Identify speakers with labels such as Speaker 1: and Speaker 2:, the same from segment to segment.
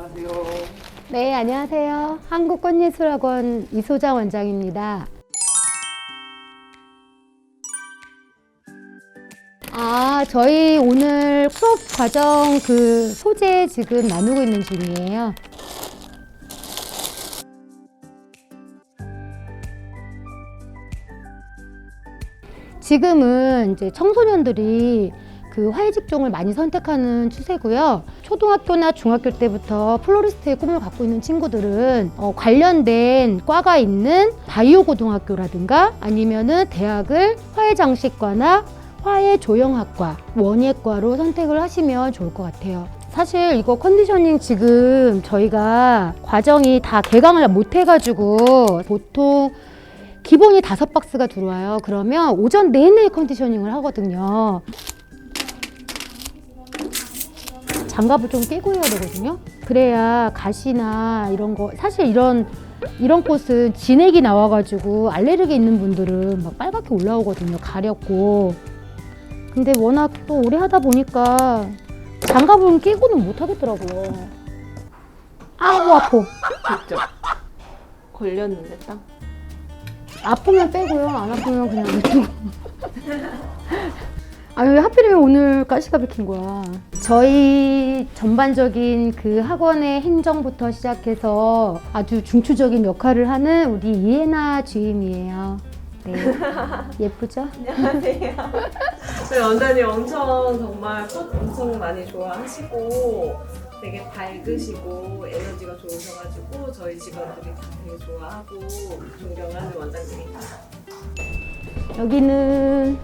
Speaker 1: 안녕하세요.
Speaker 2: 네, 안녕하세요. 한국꽃예술학원 이소장 원장입니다. 아, 저희 오늘 수업 과정 그 소재 지금 나누고 있는 중이에요. 지금은 이제 청소년들이 그 화해 직종을 많이 선택하는 추세고요. 초등학교나 중학교 때부터 플로리스트의 꿈을 갖고 있는 친구들은 어, 관련된 과가 있는 바이오 고등학교라든가 아니면은 대학을 화해 장식과나 화해 조형학과, 원예과로 선택을 하시면 좋을 것 같아요. 사실 이거 컨디셔닝 지금 저희가 과정이 다 개강을 못 해가지고 보통 기본이 다섯 박스가 들어와요. 그러면 오전 내내 컨디셔닝을 하거든요. 장갑을 좀 끼고 해야 되거든요. 그래야 가시나 이런 거 사실 이런 이런 꽃은 진액이 나와가지고 알레르기 있는 분들은 막 빨갛게 올라오거든요. 가렵고. 근데 워낙 또 오래 하다 보니까 장갑은 끼고는 못 하겠더라고요. 아우 아파.
Speaker 1: 직접 걸렸는데 딱.
Speaker 2: 아프면 빼고요. 안 아프면 그냥 냅두고. 아, 왜 하필이면 오늘 가시가 bek힌 거야? 저희 전반적인 그 학원의 행정부터 시작해서 아주 중추적인 역할을 하는 우리 이혜나 주임이에요. 네. 예쁘죠?
Speaker 3: 안녕하세요. 저희 원장님 엄청 정말 꽃 엄청 많이 좋아하시고 되게 밝으시고 에너지가 좋으셔가지고 저희 직원들이 다 되게 좋아하고 존경하는 원장님입니다.
Speaker 2: 여기는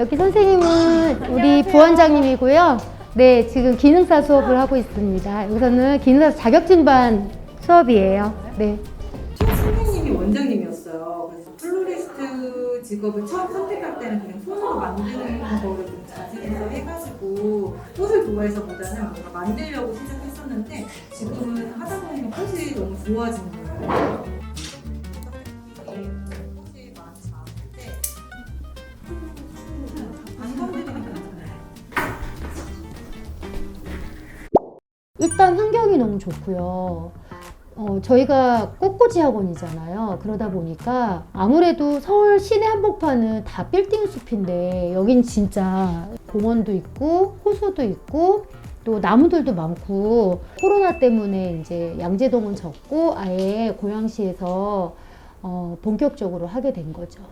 Speaker 2: 여기 선생님은 우리 부원장님이고요. 네, 지금 기능사 수업을 하고 있습니다. 여기서는 기능사 자격증반 수업이에요. 네.
Speaker 4: 첫 선생님이 원장님이었어요. 그래서 플로리스트 직업을 처음 선택할 때는 그냥 손으로 만드는 거를 좀 자세해서 해가지고 꽃을 좋아해서보다는 뭔가 만들려고 시작했었는데 지금은 하다 보니까 꽃이 너무 좋아지는 거예요.
Speaker 2: 일단 환경이 너무 좋고요. 어, 저희가 꽃꽂이 학원이잖아요. 그러다 보니까 아무래도 서울 시내 한복판은 다 빌딩 숲인데 여긴 진짜 공원도 있고 호수도 있고 또 나무들도 많고 코로나 때문에 이제 양재동은 적고 아예 고양시에서 어, 본격적으로 하게 된 거죠.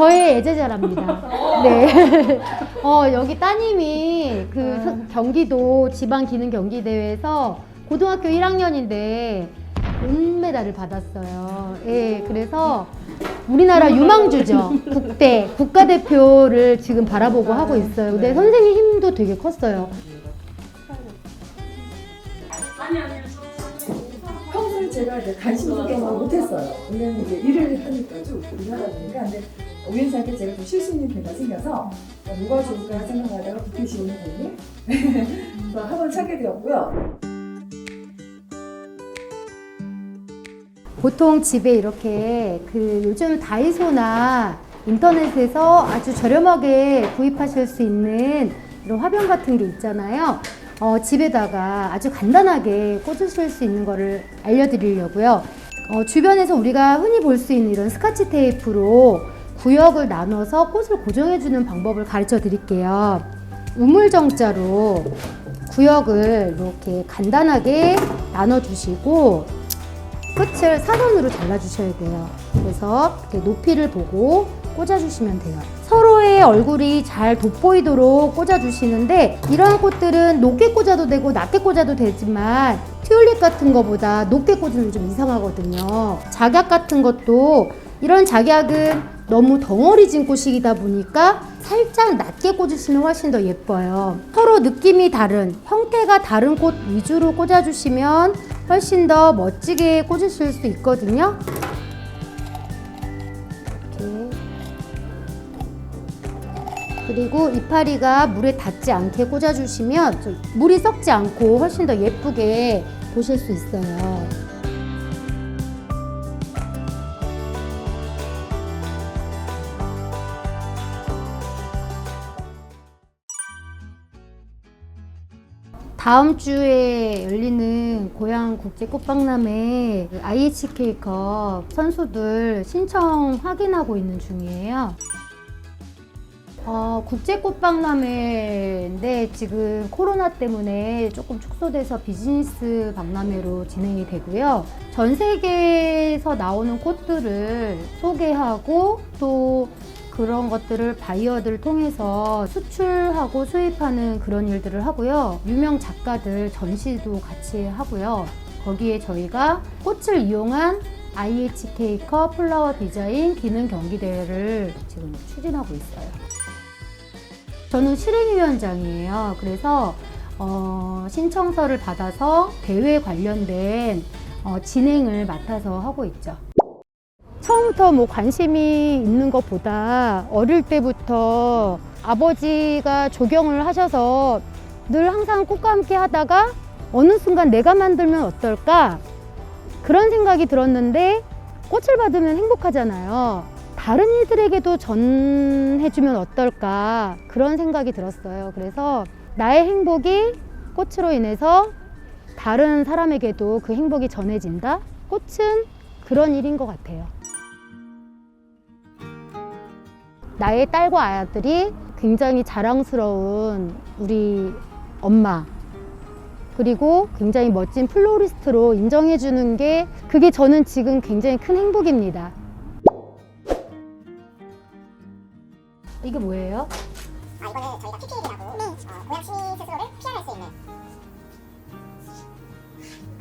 Speaker 2: 저의 애제자랍니다. 네. 어, 여기 따님이 그 서- 경기도 지방 기능 경기 대회에서 고등학교 1학년인데 은메달을 받았어요. 예, 그래서 우리나라 유망주죠. 국대 국가대표를 지금 바라보고 하고 있어요. 근데 선생님 힘도 되게 컸어요.
Speaker 5: 평소에 제가 이제 관심 있게 막 못했어요. 왜냐면 이제 일을 하니까 쭉 일을 하다 보니까 근데 우연찮게 제가 좀 실수는 배가 생겨서 어, 뭐가 좋을까 생각하다가 부캐시 오는 거니 그래서 학원 찾게 되었고요.
Speaker 2: 보통 집에 이렇게 그 요즘 다이소나 인터넷에서 아주 저렴하게 구입하실 수 있는 이런 화병 같은 게 있잖아요. 어, 집에다가 아주 간단하게 꽂으실 수 있는 거를 알려드리려고요. 어, 주변에서 우리가 흔히 볼 수 있는 이런 스카치 테이프로 구역을 나눠서 꽃을 고정해주는 방법을 가르쳐 드릴게요. 우물정자로 구역을 이렇게 간단하게 나눠주시고 끝을 사선으로 잘라주셔야 돼요. 그래서 이렇게 높이를 보고 꽂아주시면 돼요. 서로의 얼굴이 잘 돋보이도록 꽂아주시는데 이러한 꽃들은 높게 꽂아도 되고 낮게 꽂아도 되지만 튤립 같은 거보다 높게 꽂으면 좀 이상하거든요. 작약 같은 것도 이런 작약은 너무 덩어리진 꽃이다 보니까 살짝 낮게 꽂으시면 훨씬 더 예뻐요. 서로 느낌이 다른, 형태가 다른 꽃 위주로 꽂아주시면 훨씬 더 멋지게 꽂으실 수 있거든요. 그리고 이파리가 물에 닿지 않게 꽂아주시면 좀 물이 썩지 않고 훨씬 더 예쁘게 보실 수 있어요. 다음 주에 열리는 고양 국제 꽃박람회 IHK컵 선수들 신청 확인하고 있는 중이에요. 어, 국제 꽃박람회인데 지금 코로나 때문에 조금 축소돼서 비즈니스 박람회로 진행이 되고요. 전 세계에서 나오는 꽃들을 소개하고 또 그런 것들을 바이어들 통해서 수출하고 수입하는 그런 일들을 하고요. 유명 작가들 전시도 같이 하고요. 거기에 저희가 꽃을 이용한 IHK컵 플라워 디자인 기능 경기 대회를 지금 추진하고 있어요. 저는 실행위원장이에요. 그래서 어, 신청서를 받아서 대회 관련된 어, 진행을 맡아서 하고 있죠. 처음부터 뭐 관심이 있는 것보다 어릴 때부터 아버지가 조경을 하셔서 늘 항상 꽃과 함께 하다가 어느 순간 내가 만들면 어떨까 그런 생각이 들었는데 꽃을 받으면 행복하잖아요. 다른 이들에게도 전해주면 어떨까 그런 생각이 들었어요. 그래서 나의 행복이 꽃으로 인해서 다른 사람에게도 그 행복이 전해진다. 꽃은 그런 일인 것 같아요. 나의 딸과 아들이 굉장히 자랑스러운 우리 엄마 그리고 굉장히 멋진 플로리스트로 인정해 주는 게 그게 저는 지금 굉장히 큰 행복입니다. 이게 뭐예요?
Speaker 6: 아, 이거는 저희가 PPL이라고 어, 고양 심리 스스로를 피할 수 있는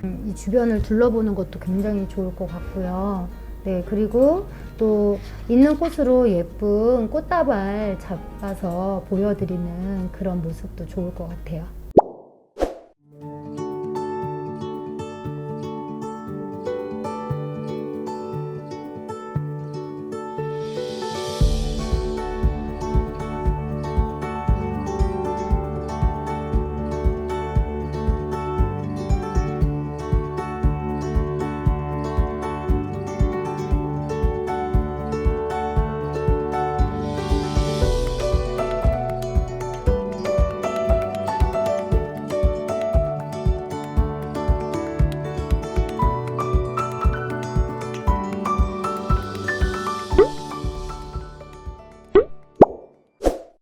Speaker 2: 음, 이 주변을 둘러보는 것도 굉장히 좋을 것 같고요. 네, 그리고 또 있는 꽃으로 예쁜 꽃다발 잡아서 보여드리는 그런 모습도 좋을 것 같아요.